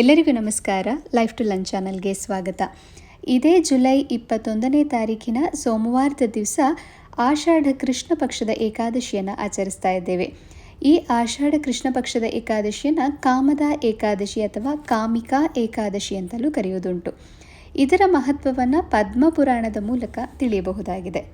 ಎಲ್ಲರಿಗೂ ನಮಸ್ಕಾರ. Life to lunch ಚಾನಲ್ಗೆ ಸ್ವಾಗತ. ಇದೇ ಜುಲೈ ಇಪ್ಪತ್ತೊಂದನೇ ತಾರೀಕಿನ ಸೋಮವಾರದ ದಿವಸ ಆಷಾಢ ಕೃಷ್ಣ ಪಕ್ಷದ ಏಕಾದಶಿಯನ್ನು ಆಚರಿಸ್ತಾ ಇದ್ದೇವೆ. ಈ ಆಷಾಢ ಕೃಷ್ಣ ಪಕ್ಷದ ಏಕಾದಶಿಯನ್ನು ಕಾಮದ ಏಕಾದಶಿ ಅಥವಾ ಕಾಮಿಕಾ ಏಕಾದಶಿ ಅಂತಲೂ ಕರೆಯುವುದುಂಟು. ಇದರ ಮಹತ್ವವನ್ನು ಪದ್ಮಪುರಾಣದ ಮೂಲಕ ತಿಳಿಯಬಹುದಾಗಿದೆ.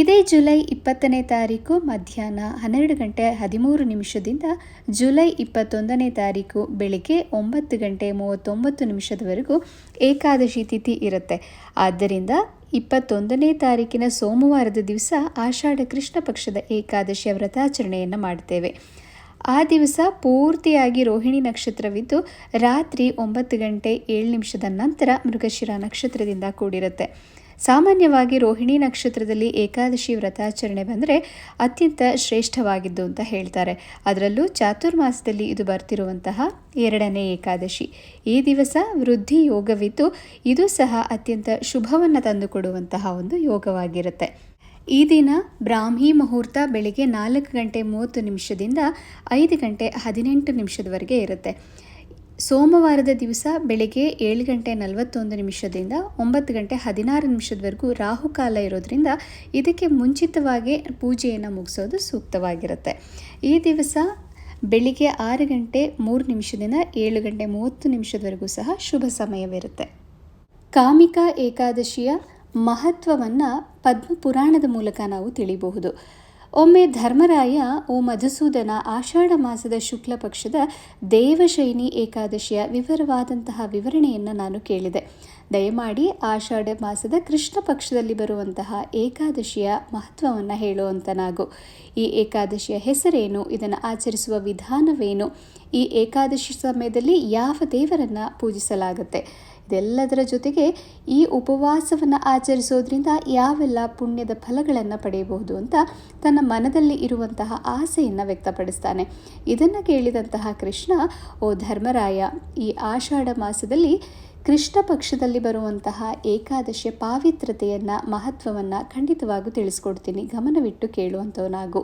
ಇದೇ ಜುಲೈ ಇಪ್ಪತ್ತನೇ ತಾರೀಕು ಮಧ್ಯಾಹ್ನ ಹನ್ನೆರಡು ಗಂಟೆ ಹದಿಮೂರು ನಿಮಿಷದಿಂದ ಜುಲೈ ಇಪ್ಪತ್ತೊಂದನೇ ತಾರೀಕು ಬೆಳಿಗ್ಗೆ ಒಂಬತ್ತು ಗಂಟೆ ಮೂವತ್ತೊಂಬತ್ತು ನಿಮಿಷದವರೆಗೂ ಏಕಾದಶಿ ತಿಥಿ ಇರುತ್ತೆ. ಆದ್ದರಿಂದ ಇಪ್ಪತ್ತೊಂದನೇ ತಾರೀಕಿನ ಸೋಮವಾರದ ದಿವಸ ಆಷಾಢ ಕೃಷ್ಣ ಪಕ್ಷದ ಏಕಾದಶಿಯ ವ್ರತಾಚರಣೆಯನ್ನು ಮಾಡ್ತೇವೆ. ಆ ದಿವಸ ಪೂರ್ತಿಯಾಗಿ ರೋಹಿಣಿ ನಕ್ಷತ್ರವಿದ್ದು ರಾತ್ರಿ ಒಂಬತ್ತು ಗಂಟೆ ಏಳು ನಿಮಿಷದ ನಂತರ ಮೃಗಶಿರ ನಕ್ಷತ್ರದಿಂದ ಕೂಡಿರುತ್ತೆ. ಸಾಮಾನ್ಯವಾಗಿ ರೋಹಿಣಿ ನಕ್ಷತ್ರದಲ್ಲಿ ಏಕಾದಶಿ ವ್ರತಾಚರಣೆ ಬಂದರೆ ಅತ್ಯಂತ ಶ್ರೇಷ್ಠವಾಗಿದ್ದು ಅಂತ ಹೇಳ್ತಾರೆ. ಅದರಲ್ಲೂ ಚಾತುರ್ಮಾಸದಲ್ಲಿ ಇದು ಬರ್ತಿರುವಂತಹ ಎರಡನೇ ಏಕಾದಶಿ. ಈ ದಿವಸ ವೃದ್ಧಿ ಯೋಗವಿದ್ದು ಇದು ಸಹ ಅತ್ಯಂತ ಶುಭವನ್ನು ತಂದುಕೊಡುವಂತಹ ಒಂದು ಯೋಗವಾಗಿರುತ್ತೆ. ಈ ದಿನ ಬ್ರಾಹ್ಮಿ ಮುಹೂರ್ತ ಬೆಳಿಗ್ಗೆ ನಾಲ್ಕು ಗಂಟೆ ಮೂವತ್ತು ನಿಮಿಷದಿಂದ ಐದು ಗಂಟೆ ಹದಿನೆಂಟು ನಿಮಿಷದವರೆಗೆ ಇರುತ್ತೆ. ಸೋಮವಾರದ ದಿವಸ ಬೆಳಗ್ಗೆ ಏಳು ಗಂಟೆ ನಲವತ್ತೊಂದು ನಿಮಿಷದಿಂದ ಒಂಬತ್ತು ಗಂಟೆ ಹದಿನಾರು ನಿಮಿಷದವರೆಗೂ ರಾಹುಕಾಲ ಇರೋದ್ರಿಂದ ಇದಕ್ಕೆ ಮುಂಚಿತವಾಗಿ ಪೂಜೆಯನ್ನು ಮುಗಿಸೋದು ಸೂಕ್ತವಾಗಿರುತ್ತೆ. ಈ ದಿವಸ ಬೆಳಿಗ್ಗೆ ಆರು ಗಂಟೆ ಮೂರು ನಿಮಿಷದಿಂದ ಏಳು ಗಂಟೆ ಮೂವತ್ತು ನಿಮಿಷದವರೆಗೂ ಸಹ ಶುಭ ಸಮಯವಿರುತ್ತೆ. ಕಾಮಿಕಾ ಏಕಾದಶಿಯ ಮಹತ್ವವನ್ನು ಪದ್ಮಪುರಾಣದ ಮೂಲಕ ನಾವು ತಿಳಿಬಹುದು. ಒಮ್ಮೆ ಧರ್ಮರಾಯ ಓ ಮಧುಸೂದನ ಆಷಾಢ ಮಾಸದ ಶುಕ್ಲ ಪಕ್ಷದ ದೇವಶೈನಿ ಏಕಾದಶಿಯ ವಿವರವಾದಂತಹ ವಿವರಣೆಯನ್ನು ನಾನು ಕೇಳಿದೆ. ದಯಮಾಡಿ ಆಷಾಢ ಮಾಸದ ಕೃಷ್ಣ ಪಕ್ಷದಲ್ಲಿ ಬರುವಂತಹ ಏಕಾದಶಿಯ ಮಹತ್ವವನ್ನು ಹೇಳುವಂತನಾಗು. ಈ ಏಕಾದಶಿಯ ಹೆಸರೇನು? ಇದನ್ನು ಆಚರಿಸುವ ವಿಧಾನವೇನು? ಈ ಏಕಾದಶಿ ಸಮಯದಲ್ಲಿ ಯಾವ ದೇವರನ್ನು ಪೂಜಿಸಲಾಗುತ್ತೆ? ಇದೆಲ್ಲದರ ಜೊತೆಗೆ ಈ ಉಪವಾಸವನ್ನು ಆಚರಿಸೋದ್ರಿಂದ ಯಾವೆಲ್ಲ ಪುಣ್ಯದ ಫಲಗಳನ್ನು ಪಡೆಯಬಹುದು ಅಂತ ತನ್ನ ಮನದಲ್ಲಿ ಇರುವಂತಹ ಆಸೆಯನ್ನು ವ್ಯಕ್ತಪಡಿಸ್ತಾನೆ. ಇದನ್ನು ಕೇಳಿದಂತಹ ಕೃಷ್ಣ, ಓ ಧರ್ಮರಾಯ, ಈ ಆಷಾಢ ಮಾಸದಲ್ಲಿ ಕೃಷ್ಣ ಪಕ್ಷದಲ್ಲಿ ಬರುವಂತಹ ಏಕಾದಶಿಯ ಪಾವಿತ್ರತೆಯನ್ನು ಮಹತ್ವವನ್ನು ಖಂಡಿತವಾಗೂ ತಿಳಿಸ್ಕೊಡ್ತೀನಿ. ಗಮನವಿಟ್ಟು ಕೇಳುವಂಥವನಾಗು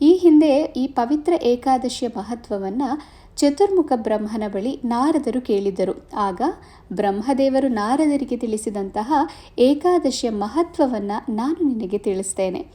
ಈ ಹಿಂದೆ ಈ ಪವಿತ್ರ ಏಕಾದಶಿಯ ಮಹತ್ವವನ್ನು ಚತುರ್ಮುಖ ಬ್ರಹ್ಮನ ಬಳಿ ನಾರದರು ಕೇಳಿದರು. ಆಗ ಬ್ರಹ್ಮದೇವರು ನಾರದರಿಗೆ ತಿಳಿಸಿದಂತಹ ಏಕಾದಶಿಯ ಮಹತ್ವವನ್ನು ನಾನು ನಿನಗೆ ತಿಳಿಸ್ತೇನೆ.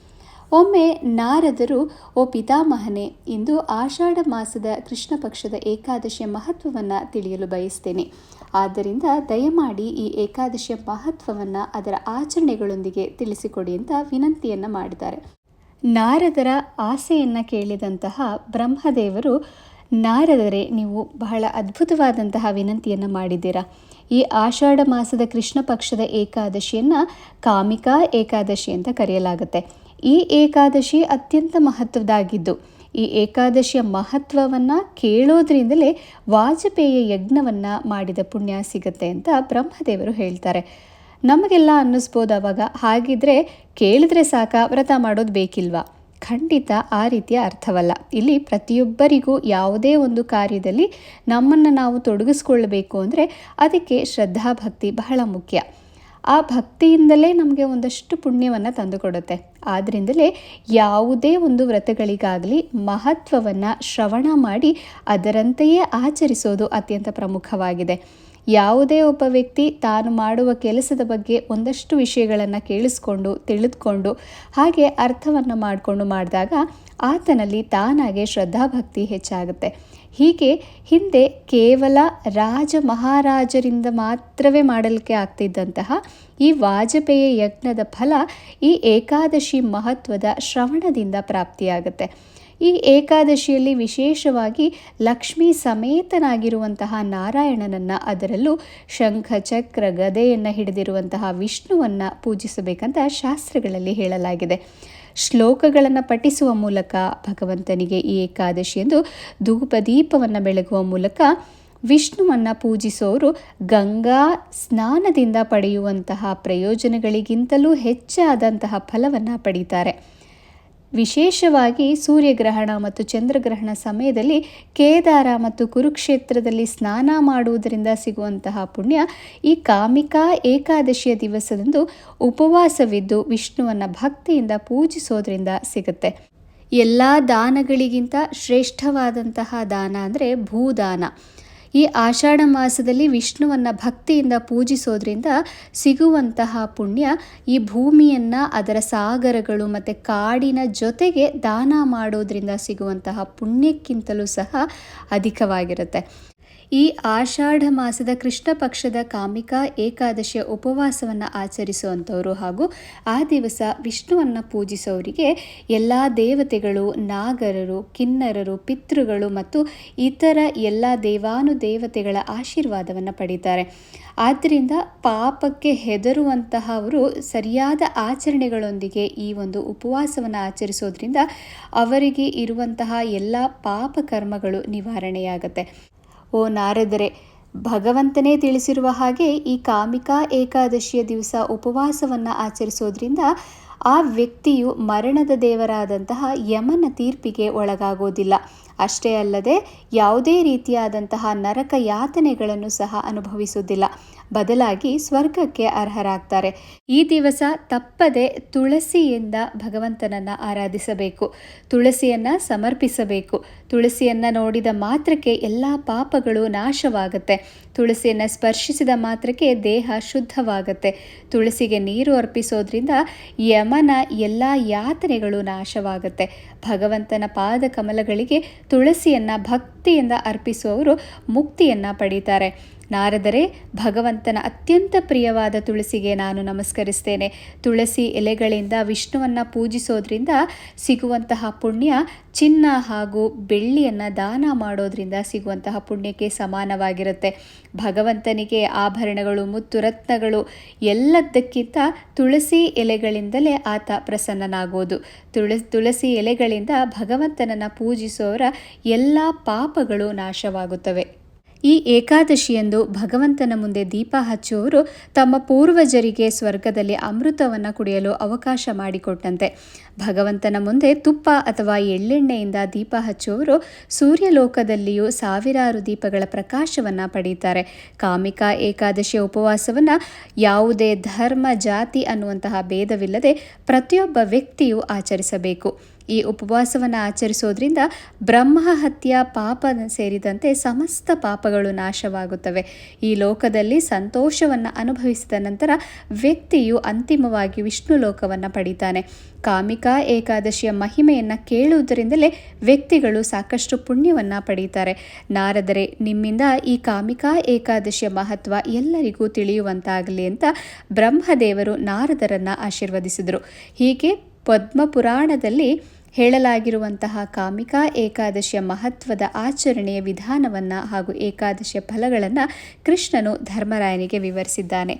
ಒಮ್ಮೆ ನಾರದರು, ಓ ಪಿತಾಮಹನೇ, ಇಂದು ಆಷಾಢ ಮಾಸದ ಕೃಷ್ಣ ಪಕ್ಷದ ಏಕಾದಶಿಯ ಮಹತ್ವವನ್ನು ತಿಳಿಯಲು ಬಯಸ್ತೇನೆ. ಆದ್ದರಿಂದ ದಯಮಾಡಿ ಈ ಏಕಾದಶಿಯ ಮಹತ್ವವನ್ನು ಅದರ ಆಚರಣೆಗಳೊಂದಿಗೆ ತಿಳಿಸಿಕೊಡಿ ಅಂತ ವಿನಂತಿಯನ್ನು ಮಾಡಿದ್ದಾರೆ. ನಾರದರ ಆಸೆಯನ್ನು ಕೇಳಿದಂತಹ ಬ್ರಹ್ಮದೇವರು ನಾರದರೆ ನೀವು ಬಹಳ ಅದ್ಭುತವಾದಂತಹ ವಿನಂತಿಯನ್ನು ಮಾಡಿದ್ದೀರಾ. ಈ ಆಷಾಢ ಮಾಸದ ಕೃಷ್ಣ ಪಕ್ಷದ ಏಕಾದಶಿಯನ್ನು ಕಾಮಿಕಾ ಏಕಾದಶಿ ಅಂತ ಕರೆಯಲಾಗುತ್ತೆ. ಈ ಏಕಾದಶಿ ಅತ್ಯಂತ ಮಹತ್ವದಾಗಿದ್ದು ಈ ಏಕಾದಶಿಯ ಮಹತ್ವವನ್ನು ಕೇಳೋದ್ರಿಂದಲೇ ವಾಜಪೇಯ ಯಜ್ಞವನ್ನು ಮಾಡಿದ ಪುಣ್ಯ ಸಿಗುತ್ತೆ ಅಂತ ಬ್ರಹ್ಮದೇವರು ಹೇಳ್ತಾರೆ. ನಮಗೆಲ್ಲ ಅನ್ನಿಸ್ಬೋದು ಅವಾಗ. ಹಾಗಿದ್ರೆ ಕೇಳಿದ್ರೆ ಸಾಕ, ವ್ರತ ಮಾಡೋದು ಬೇಕಿಲ್ವಾ? ಖಂಡಿತ ಆ ರೀತಿಯ ಅರ್ಥವಲ್ಲ. ಇಲ್ಲಿ ಪ್ರತಿಯೊಬ್ಬರಿಗೂ ಯಾವುದೇ ಒಂದು ಕಾರ್ಯದಲ್ಲಿ ನಮ್ಮನ್ನು ನಾವು ತೊಡಗಿಸ್ಕೊಳ್ಬೇಕು ಅಂದರೆ ಅದಕ್ಕೆ ಶ್ರದ್ಧಾಭಕ್ತಿ ಬಹಳ ಮುಖ್ಯ. ಆ ಭಕ್ತಿಯಿಂದಲೇ ನಮಗೆ ಒಂದಷ್ಟು ಪುಣ್ಯವನ್ನು ತಂದುಕೊಡುತ್ತೆ. ಆದ್ದರಿಂದಲೇ ಯಾವುದೇ ಒಂದು ವ್ರತಗಳಿಗಾಗಲಿ ಮಹತ್ವವನ್ನು ಶ್ರವಣ ಮಾಡಿ ಅದರಂತೆಯೇ ಆಚರಿಸೋದು ಅತ್ಯಂತ ಪ್ರಮುಖವಾಗಿದೆ. ಯಾವುದೇ ಒಬ್ಬ ವ್ಯಕ್ತಿ ತಾನು ಮಾಡುವ ಕೆಲಸದ ಬಗ್ಗೆ ಒಂದಷ್ಟು ವಿಷಯಗಳನ್ನು ಕೇಳಿಸ್ಕೊಂಡು, ತಿಳಿದುಕೊಂಡು, ಹಾಗೆ ಅರ್ಥವನ್ನು ಮಾಡಿಕೊಂಡು ಮಾಡಿದಾಗ ಆತನಲ್ಲಿ ತಾನಾಗೆ ಶ್ರದ್ಧಾಭಕ್ತಿ ಹೆಚ್ಚಾಗುತ್ತೆ. ಹೀಗೆ ಹಿಂದೆ ಕೇವಲ ರಾಜ ಮಹಾರಾಜರಿಂದ ಮಾತ್ರವೇ ಮಾಡಲಿಕ್ಕೆ ಆಗ್ತಿದ್ದಂತಹ ಈ ವಾಜಪೇಯಿ ಯಜ್ಞದ ಫಲ ಈ ಏಕಾದಶಿ ಮಹತ್ವದ ಶ್ರವಣದಿಂದ ಪ್ರಾಪ್ತಿಯಾಗುತ್ತೆ. ಈ ಏಕಾದಶಿಯಲ್ಲಿ ವಿಶೇಷವಾಗಿ ಲಕ್ಷ್ಮೀ ಸಮೇತನಾಗಿರುವಂತಹ ನಾರಾಯಣನನ್ನು ಅದರಲ್ಲೂ ಶಂಖ, ಚಕ್ರ, ಗದೆಯನ್ನು ಹಿಡಿದಿರುವಂತಹ ವಿಷ್ಣುವನ್ನು ಪೂಜಿಸಬೇಕಂತ ಶಾಸ್ತ್ರಗಳಲ್ಲಿ ಹೇಳಲಾಗಿದೆ. ಶ್ಲೋಕಗಳನ್ನು ಪಠಿಸುವ ಮೂಲಕ ಭಗವಂತನಿಗೆ ಈ ಏಕಾದಶಿ ಎಂದು ಧೂಪದೀಪವನ್ನು ಬೆಳಗುವ ಮೂಲಕ ವಿಷ್ಣುವನ್ನು ಪೂಜಿಸೋರು ಗಂಗಾ ಸ್ನಾನದಿಂದ ಪಡೆಯುವಂತಹ ಪ್ರಯೋಜನಗಳಿಗಿಂತಲೂ ಹೆಚ್ಚಾದಂತಹ ಫಲವನ್ನು ಪಡೀತಾರೆ. ವಿಶೇಷವಾಗಿ ಸೂರ್ಯಗ್ರಹಣ ಮತ್ತು ಚಂದ್ರಗ್ರಹಣ ಸಮಯದಲ್ಲಿ ಕೇದಾರ ಮತ್ತು ಕುರುಕ್ಷೇತ್ರದಲ್ಲಿ ಸ್ನಾನ ಮಾಡುವುದರಿಂದ ಸಿಗುವಂತಹ ಪುಣ್ಯ. ಈ ಕಾಮಿಕಾ ಏಕಾದಶಿಯ ದಿವಸದಂದು ಉಪವಾಸವಿದ್ದು ವಿಷ್ಣುವನ್ನು ಭಕ್ತಿಯಿಂದ ಪೂಜಿಸೋದ್ರಿಂದ ಸಿಗುತ್ತೆ. ಎಲ್ಲ ದಾನಗಳಿಗಿಂತ ಶ್ರೇಷ್ಠವಾದಂತಹ ದಾನ ಅಂದರೆ ಭೂದಾನ. ಈ ಆಷಾಢ ಮಾಸದಲ್ಲಿ ವಿಷ್ಣುವನ್ನು ಭಕ್ತಿಯಿಂದ ಪೂಜಿಸೋದ್ರಿಂದ ಸಿಗುವಂತಹ ಪುಣ್ಯ ಈ ಭೂಮಿಯನ್ನು ಅದರ ಸಾಗರಗಳು ಮತ್ತು ಕಾಡಿನ ಜೊತೆಗೆ ದಾನ ಮಾಡೋದ್ರಿಂದ ಸಿಗುವಂತಹ ಪುಣ್ಯಕ್ಕಿಂತಲೂ ಸಹ ಅಧಿಕವಾಗಿರುತ್ತೆ. ಈ ಆಷಾಢ ಮಾಸದ ಕೃಷ್ಣ ಪಕ್ಷದ ಕಾಮಿಕಾ ಏಕಾದಶಿಯ ಉಪವಾಸವನ್ನು ಆಚರಿಸುವಂಥವರು ಹಾಗೂ ಆ ದಿವಸ ವಿಷ್ಣುವನ್ನು ಪೂಜಿಸೋರಿಗೆ ಎಲ್ಲ ದೇವತೆಗಳು, ನಾಗರರು, ಕಿನ್ನರರು, ಪಿತೃಗಳು ಮತ್ತು ಇತರ ಎಲ್ಲ ದೇವಾನುದೇವತೆಗಳ ಆಶೀರ್ವಾದವನ್ನು ಪಡೀತಾರೆ. ಆದ್ದರಿಂದ ಪಾಪಕ್ಕೆ ಹೆದರುವಂತಹವರು ಸರಿಯಾದ ಆಚರಣೆಗಳೊಂದಿಗೆ ಈ ಒಂದು ಉಪವಾಸವನ್ನು ಆಚರಿಸೋದ್ರಿಂದ ಅವರಿಗೆ ಇರುವಂತಹ ಎಲ್ಲ ಪಾಪ ಕರ್ಮಗಳು ನಿವಾರಣೆಯಾಗುತ್ತೆ. ಓ ನಾರದರೆ, ಭಗವಂತನೇ ತಿಳಿಸಿರುವ ಹಾಗೆ ಈ ಕಾಮಿಕಾ ಏಕಾದಶಿಯ ದಿವಸ ಉಪವಾಸವನ್ನು ಆಚರಿಸೋದ್ರಿಂದ ಆ ವ್ಯಕ್ತಿಯು ಮರಣದ ದೇವರಾದಂತಹ ಯಮನ ತೀರ್ಪಿಗೆ ಒಳಗಾಗೋದಿಲ್ಲ. ಅಷ್ಟೇ ಅಲ್ಲದೆ ಯಾವುದೇ ರೀತಿಯಾದಂತಹ ನರಕ ಯಾತನೆಗಳನ್ನು ಸಹ ಅನುಭವಿಸುವುದಿಲ್ಲ ಬದಲಾಗಿ ಸ್ವರ್ಗಕ್ಕೆ ಅರ್ಹರಾಗ್ತಾರೆ. ಈ ದಿವಸ ತಪ್ಪದೆ ತುಳಸಿಯಿಂದ ಭಗವಂತನನ್ನು ಆರಾಧಿಸಬೇಕು. ತುಳಸಿಯನ್ನು ಸಮರ್ಪಿಸಬೇಕು. ತುಳಸಿಯನ್ನು ನೋಡಿದ ಮಾತ್ರಕ್ಕೆ ಎಲ್ಲ ಪಾಪಗಳು ನಾಶವಾಗುತ್ತೆ. ತುಳಸಿಯನ್ನು ಸ್ಪರ್ಶಿಸಿದ ಮಾತ್ರಕ್ಕೆ ದೇಹ ಶುದ್ಧವಾಗುತ್ತೆ. ತುಳಸಿಗೆ ನೀರು ಅರ್ಪಿಸೋದ್ರಿಂದ ಯಮನ ಎಲ್ಲ ಯಾತನೆಗಳು ನಾಶವಾಗುತ್ತೆ. ಭಗವಂತನ ಪಾದ ಕಮಲಗಳಿಗೆ ತುಳಸಿಯನ್ನು ಭಕ್ತಿಯಿಂದ ಅರ್ಪಿಸುವವರು ಮುಕ್ತಿಯನ್ನು ಪಡೀತಾರೆ. ನಾರದರೆ ಭಗವಂತನ ಅತ್ಯಂತ ಪ್ರಿಯವಾದ ತುಳಸಿಗೆ ನಾನು ನಮಸ್ಕರಿಸ್ತೇನೆ. ತುಳಸಿ ಎಲೆಗಳಿಂದ ವಿಷ್ಣುವನ್ನು ಪೂಜಿಸೋದ್ರಿಂದ ಸಿಗುವಂತಹ ಪುಣ್ಯ, ಚಿನ್ನ ಹಾಗೂ ಬೆಳ್ಳಿಯನ್ನು ದಾನ ಮಾಡೋದ್ರಿಂದ ಸಿಗುವಂತಹ ಪುಣ್ಯಕ್ಕೆ ಸಮಾನವಾಗಿರುತ್ತೆ. ಭಗವಂತನಿಗೆ ಆಭರಣಗಳು, ಮುತ್ತು, ರತ್ನಗಳು ಎಲ್ಲದಕ್ಕಿಂತ ತುಳಸಿ ಎಲೆಗಳಿಂದಲೇ ಆತ ಪ್ರಸನ್ನನಾಗೋದು. ತುಳ, ತುಳಸಿ ಎಲೆಗಳಿಂದ ಭಗವಂತನನ್ನು ಪೂಜಿಸೋರ ಎಲ್ಲ ಪಾಪಗಳು ನಾಶವಾಗುತ್ತವೆ. ಈ ಏಕಾದಶಿಯಂದು ಭಗವಂತನ ಮುಂದೆ ದೀಪ ಹಚ್ಚುವವರು ತಮ್ಮ ಪೂರ್ವಜರಿಗೆ ಸ್ವರ್ಗದಲ್ಲಿ ಅಮೃತವನ್ನು ಕುಡಿಯಲು ಅವಕಾಶ ಮಾಡಿಕೊಟ್ಟಂತೆ. ಭಗವಂತನ ಮುಂದೆ ತುಪ್ಪ ಅಥವಾ ಎಳ್ಳೆಣ್ಣೆಯಿಂದ ದೀಪ ಹಚ್ಚುವವರು ಸೂರ್ಯಲೋಕದಲ್ಲಿಯೂ ಸಾವಿರಾರು ದೀಪಗಳ ಪ್ರಕಾಶವನ್ನು ಪಡೀತಾರೆ. ಕಾಮಿಕಾ ಏಕಾದಶಿಯ ಉಪವಾಸವನ್ನು ಯಾವುದೇ ಧರ್ಮ, ಜಾತಿ ಅನ್ನುವಂತಹ ಭೇದವಿಲ್ಲದೆ ಪ್ರತಿಯೊಬ್ಬ ವ್ಯಕ್ತಿಯು ಆಚರಿಸಬೇಕು. ಈ ಉಪವಾಸವನ್ನು ಆಚರಿಸೋದ್ರಿಂದ ಬ್ರಹ್ಮಹತ್ಯ ಪಾಪ ಸೇರಿದಂತೆ ಸಮಸ್ತ ಪಾಪಗಳು ನಾಶವಾಗುತ್ತವೆ. ಈ ಲೋಕದಲ್ಲಿ ಸಂತೋಷವನ್ನು ಅನುಭವಿಸಿದ ನಂತರ ವ್ಯಕ್ತಿಯು ಅಂತಿಮವಾಗಿ ವಿಷ್ಣು ಲೋಕವನ್ನು ಪಡಿತಾನೆ. ಕಾಮಿಕಾ ಏಕಾದಶಿಯ ಮಹಿಮೆಯನ್ನು ಕೇಳುವುದರಿಂದಲೇ ವ್ಯಕ್ತಿಗಳು ಸಾಕಷ್ಟು ಪುಣ್ಯವನ್ನು ಪಡೀತಾರೆ. ನಾರದರೆ, ನಿಮ್ಮಿಂದ ಈ ಕಾಮಿಕಾ ಏಕಾದಶಿಯ ಮಹತ್ವ ಎಲ್ಲರಿಗೂ ತಿಳಿಯುವಂತಾಗಲಿ ಅಂತ ಬ್ರಹ್ಮದೇವರು ನಾರದರನ್ನು ಆಶೀರ್ವದಿಸಿದರು. ಹೀಗೆ ಪದ್ಮಪುರಾಣದಲ್ಲಿ ಹೇಳಲಾಗಿರುವಂತಹ ಕಾಮಿಕಾ ಏಕಾದಶಿಯ ಮಹತ್ವದ ಆಚರಣೆಯ ವಿಧಾನವನ್ನು ಹಾಗೂ ಏಕಾದಶಿಯ ಫಲಗಳನ್ನು ಕೃಷ್ಣನು ಧರ್ಮರಾಯನಿಗೆ ವಿವರಿಸಿದ್ದಾನೆ.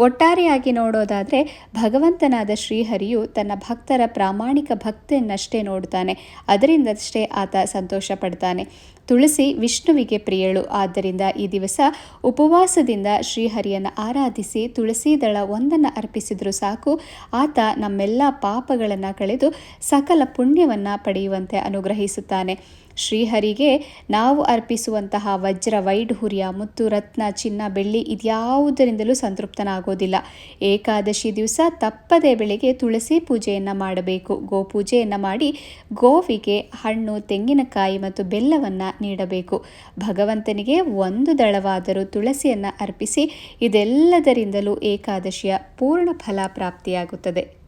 ಒಟ್ಟಾರೆಯಾಗಿ ನೋಡೋದಾದರೆ ಭಗವಂತನಾದ ಶ್ರೀಹರಿಯು ತನ್ನ ಭಕ್ತರ ಪ್ರಾಮಾಣಿಕ ಭಕ್ತಿಯನ್ನಷ್ಟೇ ನೋಡ್ತಾನೆ. ಅದರಿಂದಷ್ಟೇ ಆತ ಸಂತೋಷ ಪಡ್ತಾನೆ ತುಳಸಿ ವಿಷ್ಣುವಿಗೆ ಪ್ರಿಯಳು. ಆದ್ದರಿಂದ ಈ ದಿವಸ ಉಪವಾಸದಿಂದ ಶ್ರೀಹರಿಯನ್ನು ಆರಾಧಿಸಿ ತುಳಸಿ ದಳ ಒಂದನ್ನು ಅರ್ಪಿಸಿದರೂ ಸಾಕು. ಆತ ನಮ್ಮೆಲ್ಲ ಪಾಪಗಳನ್ನು ಕಳೆದು ಸಕಲ ಪುಣ್ಯವನ್ನು ಪಡೆಯುವಂತೆ ಅನುಗ್ರಹಿಸುತ್ತಾನೆ. ಶ್ರೀಹರಿಗೆ ನಾವು ಅರ್ಪಿಸುವಂತಹ ವಜ್ರ ವೈಢೂರ್ಯ, ಮುತ್ತು, ರತ್ನ, ಚಿನ್ನ, ಬೆಳ್ಳಿ ಇದ್ಯಾವುದರಿಂದಲೂ ಸಂತೃಪ್ತನಾಗೋದಿಲ್ಲ. ಏಕಾದಶಿ ದಿವಸ ತಪ್ಪದೇ ಬೆಳಿಗ್ಗೆ ತುಳಸಿ ಪೂಜೆಯನ್ನು ಮಾಡಬೇಕು. ಗೋಪೂಜೆಯನ್ನು ಮಾಡಿ ಗೋವಿಗೆ ಹಣ್ಣು, ತೆಂಗಿನಕಾಯಿ ಮತ್ತು ಬೆಲ್ಲವನ್ನು ನೀಡಬೇಕು. ಭಗವಂತನಿಗೆ ಒಂದು ದಳವಾದರೂ ತುಳಸಿಯನ್ನು ಅರ್ಪಿಸಿ ಇದೆಲ್ಲದರಿಂದಲೂ ಏಕಾದಶಿಯ ಪೂರ್ಣ ಫಲ ಪ್ರಾಪ್ತಿಯಾಗುತ್ತದೆ.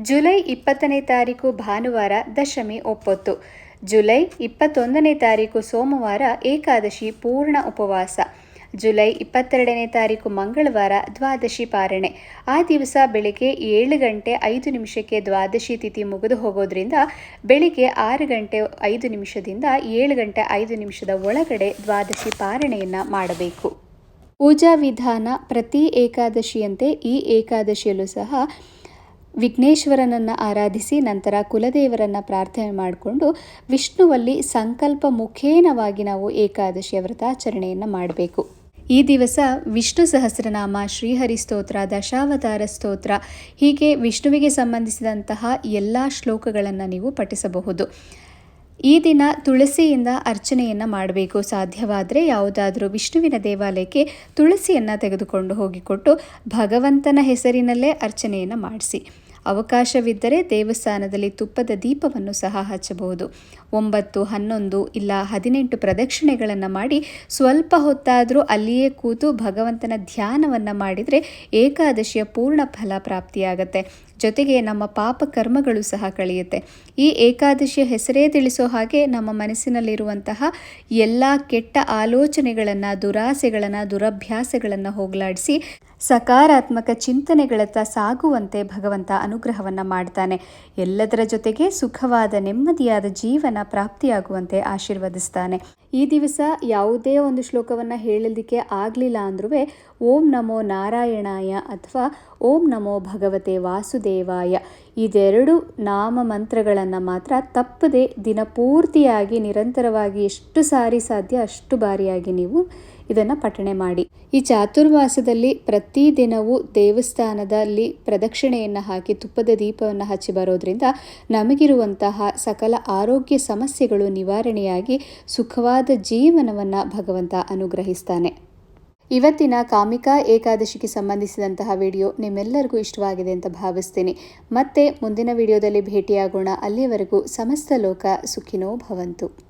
ಜುಲೈ ಇಪ್ಪತ್ತನೇ ತಾರೀಕು ಭಾನುವಾರ ದಶಮಿ ಒಪ್ಪತ್ತು. ಜುಲೈ ಇಪ್ಪತ್ತೊಂದನೇ ತಾರೀಕು ಸೋಮವಾರ ಏಕಾದಶಿ ಪೂರ್ಣ ಉಪವಾಸ. ಜುಲೈ ಇಪ್ಪತ್ತೆರಡನೇ ತಾರೀಕು ಮಂಗಳವಾರ ದ್ವಾದಶಿ ಪಾರಣೆ. ಆ ದಿವಸ ಬೆಳಿಗ್ಗೆ ಏಳು ಗಂಟೆ ಐದು ನಿಮಿಷಕ್ಕೆ ದ್ವಾದಶಿ ತಿಥಿ ಮುಗಿದು ಹೋಗೋದ್ರಿಂದ ಬೆಳಿಗ್ಗೆ ಆರು ಗಂಟೆ ಐದು ನಿಮಿಷದಿಂದ ಏಳು ಗಂಟೆ ಐದು ನಿಮಿಷದ ಒಳಗಡೆ ದ್ವಾದಶಿ ಪಾರಣೆಯನ್ನು ಮಾಡಬೇಕು. ಪೂಜಾ ವಿಧಾನ ಪ್ರತಿ ಏಕಾದಶಿಯಂತೆ ಈ ಏಕಾದಶಿಯಲ್ಲೂ ಸಹ ವಿಘ್ನೇಶ್ವರನನ್ನು ಆರಾಧಿಸಿ ನಂತರ ಕುಲದೇವರನ್ನು ಪ್ರಾರ್ಥನೆ ಮಾಡಿಕೊಂಡು ವಿಷ್ಣುವಲ್ಲಿ ಸಂಕಲ್ಪ ಮುಖೇನವಾಗಿ ನಾವು ಏಕಾದಶಿಯ ವ್ರತಾಚರಣೆಯನ್ನು ಮಾಡಬೇಕು. ಈ ದಿವಸ ವಿಷ್ಣು ಸಹಸ್ರನಾಮ, ಶ್ರೀಹರಿ ಸ್ತೋತ್ರ, ದಶಾವತಾರ ಸ್ತೋತ್ರ ಹೀಗೆ ವಿಷ್ಣುವಿಗೆ ಸಂಬಂಧಿಸಿದಂತಹ ಎಲ್ಲ ಶ್ಲೋಕಗಳನ್ನು ನೀವು ಪಠಿಸಬಹುದು. ಈ ದಿನ ತುಳಸಿಯಿಂದ ಅರ್ಚನೆಯನ್ನು ಮಾಡಬೇಕು. ಸಾಧ್ಯವಾದರೆ ಯಾವುದಾದರೂ ವಿಷ್ಣುವಿನ ದೇವಾಲಯಕ್ಕೆ ತುಳಸಿಯನ್ನು ತೆಗೆದುಕೊಂಡು ಹೋಗಿಕೊಟ್ಟು ಭಗವಂತನ ಹೆಸರಿನಲ್ಲೇ ಅರ್ಚನೆಯನ್ನು ಮಾಡಿಸಿ. ಅವಕಾಶವಿದ್ದರೆ ದೇವಸ್ಥಾನದಲ್ಲಿ ತುಪ್ಪದ ದೀಪವನ್ನು ಸಹ ಹಚ್ಚಬಹುದು. ಒಂಬತ್ತು, ಹನ್ನೊಂದು ಇಲ್ಲ ಹದಿನೆಂಟು ಪ್ರದಕ್ಷಿಣೆಗಳನ್ನು ಮಾಡಿ ಸ್ವಲ್ಪ ಹೊತ್ತಾದರೂ ಅಲ್ಲಿಯೇ ಕೂತು ಭಗವಂತನ ಧ್ಯಾನವನ್ನು ಮಾಡಿದರೆ ಏಕಾದಶಿಯ ಪೂರ್ಣ ಫಲ ಪ್ರಾಪ್ತಿಯಾಗತ್ತೆ. ಜೊತೆಗೆ ನಮ್ಮ ಪಾಪ ಕರ್ಮಗಳು ಸಹ ಕಳೆಯುತ್ತೆ. ಈ ಏಕಾದಶಿಯ ಹೆಸರೇ ತಿಳಿಸೋ ಹಾಗೆ ನಮ್ಮ ಮನಸ್ಸಿನಲ್ಲಿರುವಂತಹ ಎಲ್ಲ ಕೆಟ್ಟ ಆಲೋಚನೆಗಳನ್ನು, ದುರಾಸೆಗಳನ್ನು, ದುರಭ್ಯಾಸಗಳನ್ನು ಹೋಗಲಾಡಿಸಿ ಸಕಾರಾತ್ಮಕ ಚಿಂತನೆಗಳತ್ತ ಸಾಗುವಂತೆ ಭಗವಂತ ಅನುಗ್ರಹವನ್ನು ಮಾಡ್ತಾನೆ. ಎಲ್ಲದರ ಜೊತೆಗೆ ಸುಖವಾದ, ನೆಮ್ಮದಿಯಾದ ಜೀವನ ಪ್ರಾಪ್ತಿಯಾಗುವಂತೆ ಆಶೀರ್ವದಿಸ್ತಾನೆ. ಈ ದಿವಸ ಯಾವುದೇ ಒಂದು ಶ್ಲೋಕವನ್ನು ಹೇಳಲಿಕ್ಕೆ ಆಗಲಿಲ್ಲ ಅಂದ್ರೂ ಓಂ ನಮೋ ನಾರಾಯಣಾಯ ಅಥವಾ ಓಂ ನಮೋ ಭಗವತೆ ವಾಸುದೇವಾಯ ಇದೆರಡು ನಾಮ ಮಂತ್ರಗಳನ್ನು ಮಾತ್ರ ತಪ್ಪದೆ ದಿನಪೂರ್ತಿಯಾಗಿ ನಿರಂತರವಾಗಿ ಎಷ್ಟು ಸಾರಿ ಸಾಧ್ಯ ಅಷ್ಟು ಬಾರಿಯಾಗಿ ನೀವು ಇದನ್ನು ಪಠಣೆ ಮಾಡಿ. ಈ ಚಾತುರ್ಮಾಸದಲ್ಲಿ ಪ್ರತಿದಿನವೂ ದೇವಸ್ಥಾನದಲ್ಲಿ ಪ್ರದಕ್ಷಿಣೆಯನ್ನು ಹಾಕಿ ತುಪ್ಪದ ದೀಪವನ್ನು ಹಚ್ಚಿ ಬರೋದ್ರಿಂದ ನಮಗಿರುವಂತಹ ಸಕಲ ಆರೋಗ್ಯ ಸಮಸ್ಯೆಗಳು ನಿವಾರಣೆಯಾಗಿ ಸುಖವಾದ ಜೀವನವನ್ನು ಭಗವಂತ ಅನುಗ್ರಹಿಸ್ತಾನೆ. ಇವತ್ತಿನ ಕಾಮಿಕಾ ಏಕಾದಶಿಗೆ ಸಂಬಂಧಿಸಿದಂತಹ ವಿಡಿಯೋ ನಿಮ್ಮೆಲ್ಲರಿಗೂ ಇಷ್ಟವಾಗಿದೆ ಅಂತ ಭಾವಿಸ್ತೀನಿ. ಮತ್ತೆ ಮುಂದಿನ ವಿಡಿಯೋದಲ್ಲಿ ಭೇಟಿಯಾಗೋಣ. ಅಲ್ಲಿಯವರೆಗೂ ಸಮಸ್ತ ಲೋಕ ಸುಖಿನೋ ಭವಂತು.